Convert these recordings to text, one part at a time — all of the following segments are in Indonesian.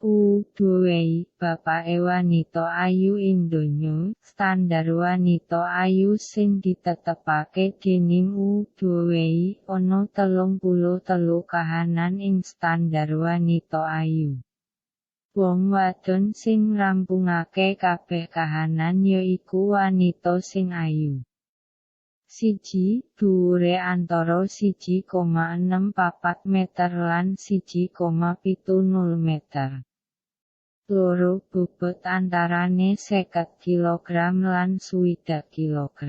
U duwei bapake wanita ayu ing donya standar wanita ayu sing ditetepake dening U duwei ana telung puluh telu kahanan ing standar wanita ayu Wong wadon sing rampungake kabeh kahanan ya iku wanita sing ayu siji dhuwure antara 1,64 meter lan 1,70 meter. Loro bobot antarane 50 kg lan 60 kg.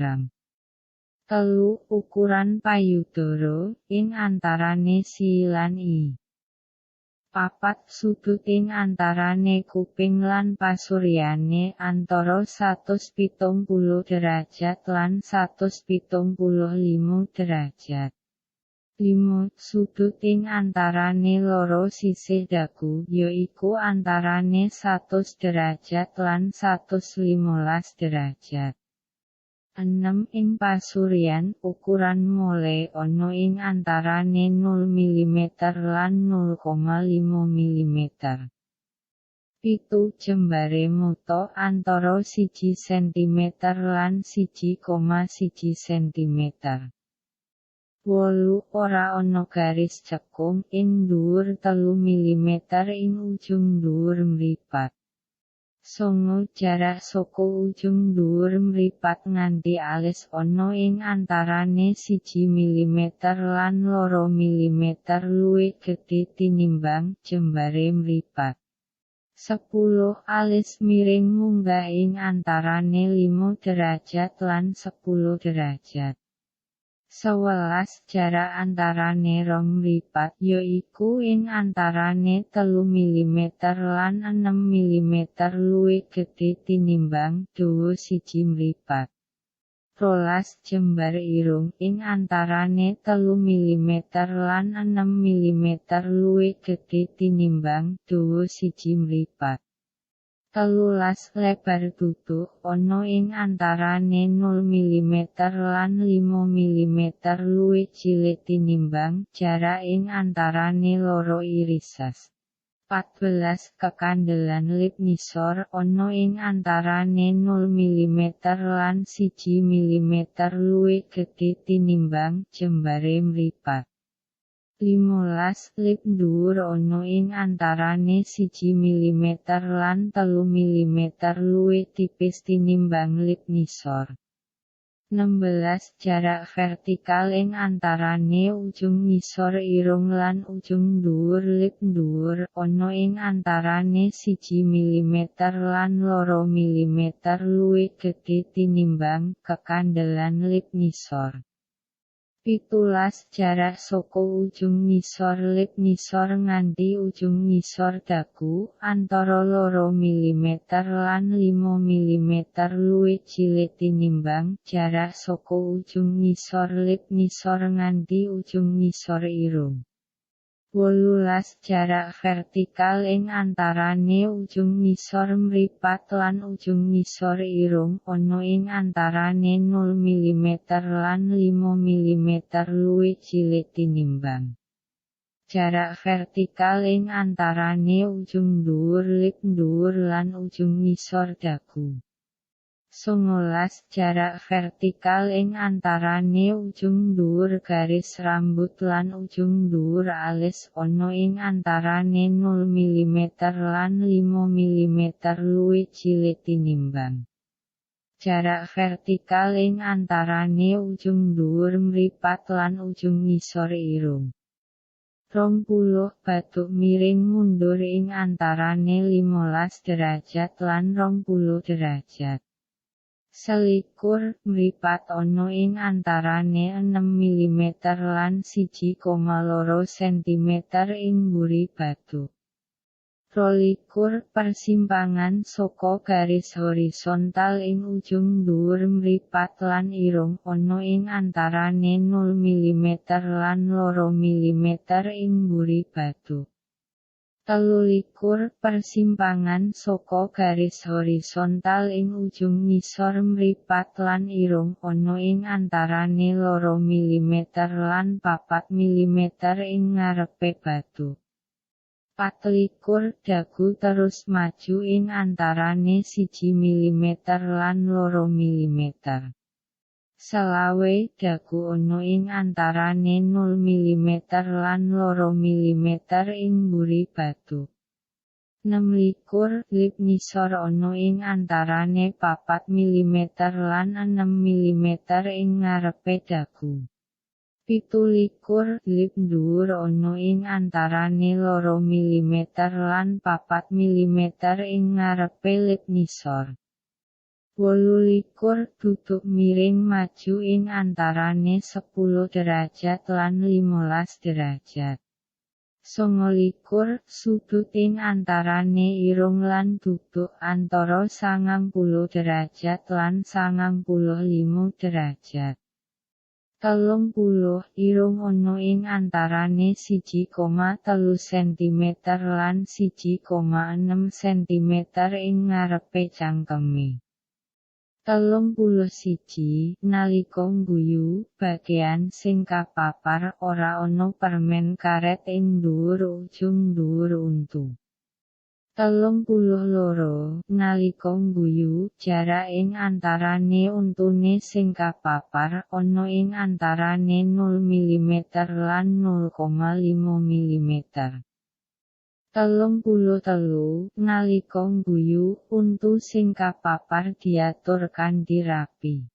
Telu ukuran payudara ing antarane si lan i. papat sudut ing antarane kuping lan pasuryane antara 170 derajat lan 175 derajat. 5 sudut ing antarane loro sisih dagu yaiku antarane 100 derajat lan 115 derajat. 6 ing pasuryan ukuran mole ana ing antarane 0 mm lan 0,5 mm. Pitu jembare moto antara 1 cm lan 1,1 cm. Wolu ora ana garis cekung ing dhuwur 3 mm ing ujung dhuwur mripat. songo jarak saka ujung dhuwur mripat nganti alis ana ing antarane 1 mm lan 2 mm luwih gedhe tinimbang jembare mripat. 10 alis miring munggah ing antarane 5 derajat lan 10 derajat. Sewelas jarak antarane rong mripat ya iku ing antarane telu mm lan 6 mm luwih gedhe tinimbang dawa siji mripat. rolas jembar irung ing antarane telu mm lan 6 mm luwih gedhe tinimbang dawa siji mripat. Telulas lebar tutuk ana ing antarane 0 mm lan 5 mm luwih cilik tinimbang jarak ing antarane loro irisas. 14 kekandelan lip nisor ana ing antarane 0 mm lan 1 mm luwih gedhe tinimbang jembare mripat. 15 lip dhuwur ana ing antarane 1 mm lan 3 mm luwih tipis tinimbang lip nisor. 16 jarak vertikal ing antarane ujung ngisor irung lan ujung dhuwur lip dhuwur ana ing antarane 1 mm lan 2 mm luwih gedhe tinimbang kekandelan lip nisor. Pitulas jarak saka ujung ngisor lip ngisor nganti ujung ngisor dagu antara loro mm lan 5 mm luwih cilik tinimbang jarak saka ujung ngisor lip ngisor nganti ujung ngisor irung wolulas jarak vertikal ing antarane ujung ngisor mripat lan ujung ngisor irung ana ing antarane 0 mm lan 5 mm luwih cilik tinimbang. Jarak vertikal ing antarane ujung dhuwur lip dhuwur lan ujung ngisor dagu songolas jarak vertikal ing antarane ujung dhuwur garis rambut lan ujung dhuwur alis ana ing antarane 0 mm lan 5 mm luwih cilik tinimbang. Jarak vertikal ing antarane ujung dhuwur mripat lan ujung ngisor irung. Rong puluh batuk miring mundur ing antarane 15 derajat lan rong puluh derajat selikur mripat ana ing antarane 6 mm lan 1,2 cm ing mburi batu. Rolikur persimpangan saka garis horizontal ing ujung dhuwur mripat lan irung ana ing antarane 0 mm lan 2 mm ing mburi batu. Telulikur persimpangan saka garis horizontal ing ujung ngisor mripat lan irung ana ing antarane loro mm lan papat mm ing ngarepe batu. Patlikur dagu terus maju ing antarane siji mm lan loro mm. Selawe dagu ono ing antarane 0 mm lan loro mm ing mburi batu. 26 lip nisor ono ing antarane 4 mm lan 6 mm ing ngarepe dagu. Pitulikur lip dhuwur ana ing antarane loro mm lan 4 mm ing ngarepe lip nisor. Wolulikur tutuk miring maju ing antarane 10 derajat lan 15 derajat. Songolikur sudut ing antarane irung lan tutuk antara sangang puluh derajat lan sangang puluh limo derajat. telung puluh irung ono ing antarane siji koma telu cm lan siji koma enem cm ing ngarepe cangkeme. Telung puluh siji nalika guyu bagian sing kapapar ora ono permen karet ing dhuwur ujung dhuwur untu. telung puluh loro nalika guyu jarak ing antarane untune sing kapapar ana ing antarane 0 mm lan 0,5 mm. Telung puluh telu nalika guyu untu sing kapapar diatur kanthi rapi